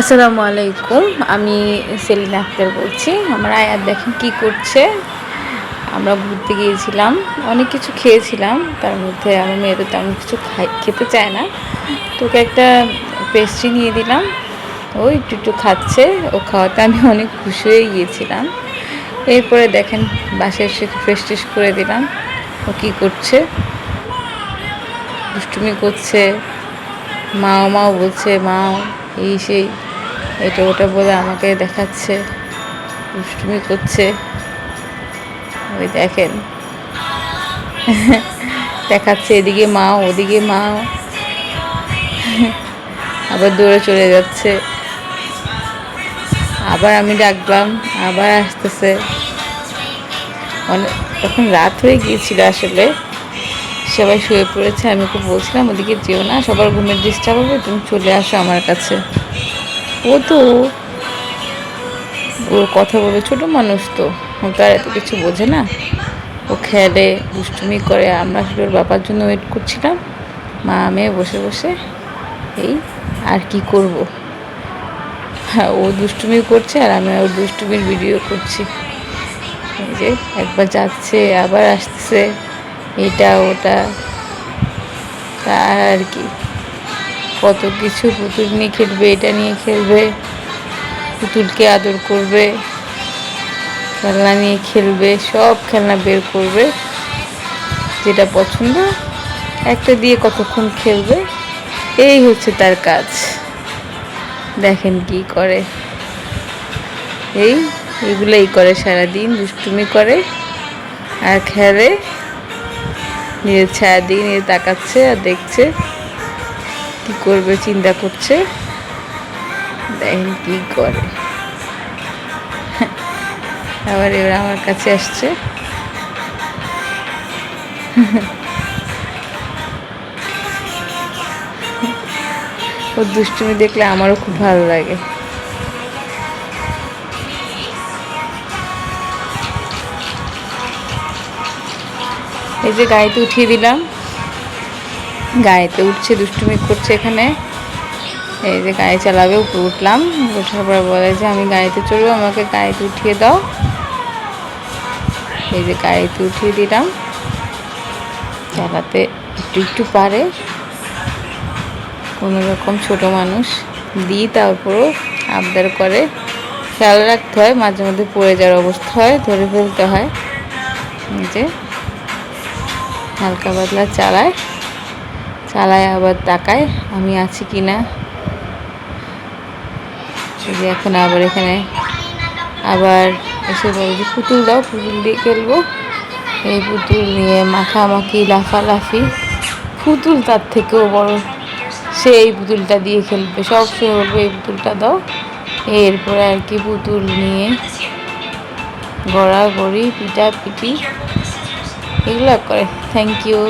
আসসালামু আলাইকুম, আমি সেলিনা আক্তার বলছি। আমার আয়াত দেখেন কি করছে। আমরা ঘুরতে গিয়েছিলাম, অনেক কিছু খেয়েছিলাম, তার মধ্যে আমার মেয়ে তো তেমন কিছু খাই খেতে চায় না। তোকে একটা পেস্ট্রি নিয়ে দিলাম, ও একটু একটু খাচ্ছে, ও খাওয়াতে আমি অনেক খুশি হয়ে গিয়েছিলাম। এরপরে দেখেন বাসায় এসে ফ্রেশ করে দিলাম, ও কী করছে? দুষ্টুমি করছে, মাও মাও বলছে, মাও, এই সেই। এটা ওটা বলে আমাকে দেখাচ্ছে, দুষ্টুমি করছে। ওই দেখেন। দেখাচ্ছে এদিকে মা, ওদিকে মা। আবার দৌড়ে চলে যাচ্ছে। আবার আমি ডাকলাম, আবার আসতেছে। অনেক তখন রাত হয়ে গিয়েছিল আসলে। সবাই শুয়ে পড়েছে, আমি ওকে বলছিলাম, ওদিকে যেও না, সবার ঘুমের ডিস্টার্ব হবে, তুমি চলে আসো আমার কাছে। ও তো ও কথা বলে ছোট মানুষ তো। ও তো আর এত কিছু বোঝে না। ও খেলে, দুষ্টুমি করে। আমরা ওর বাবার জন্য ওয়েট করছিলাম। মা মেয়ে বসে বসে এই আর কি করব? হ্যাঁ ও দুষ্টুমি করছে আর আমি ওর দুষ্টুমির ভিডিও করছি। যে একবার যাচ্ছে, আবার আসছে এটা, ওটা তার আর কি। কত কিছু পুতুল নিয়ে খেলবে, এটা নিয়ে খেলবে, পুতুলকে আদর করবে, খেলনা নিয়ে খেলবে, সব খেলনা বের করবে, যেটা পছন্দ, একটা দিয়ে কতক্ষণ খেলবে, এই হচ্ছে তার কাজ। দেখেন কি করে। এই, এগুলোই করে সারাদিন, দুষ্টুমি করে, আর খেলে নিজের দিয়ে নিয়ে তাকাচ্ছে আর দেখছে। কি করবে, চিন্তা করছে? দেখেন কি করে। আবার এবার আমার কাছে আসছে। ওর দুষ্টুমি দেখলে আমারও খুব ভালো লাগে। এই যে গাড়িতে উঠিয়ে দিলাম। গাড়িতে উঠছে, দুষ্টুমি করছে এখানে। এই যে গাড়ি চালাবে, উপরে উঠলাম। ওঠার পরে বলে যে, আমি গাড়িতে চড়বো, আমাকে গাড়িতে উঠিয়ে দাও। এই যে গাড়িতে উঠিয়ে দিলাম। চালাতে একটু একটু পারে। কোনো রকম ছোট মানুষ দিই, তারপরও আবদার করে। খেয়াল রাখতে হয়, মাঝে মধ্যে পড়ে যাওয়ার অবস্থা হয়, ধরে ফেলতে হয়। যে হালকা পাতলা চালায়। চালায় আবার তাকায়, আমি আছি কি না যে এখন আবার এখানে আবার এসে বলে যে, পুতুল দাও, পুতুল দিয়ে খেলব। এই পুতুল নিয়ে মাখামাখি, লাফালাফি, পুতুল তার থেকেও বড়। সে এই পুতুলটা দিয়ে খেলবে, সব সময় বলবে, এই পুতুলটা দাও। এরপরে আর কি পুতুল নিয়ে গড়াগড়ি, পিটাপিটি, এগুলো করে। Thank you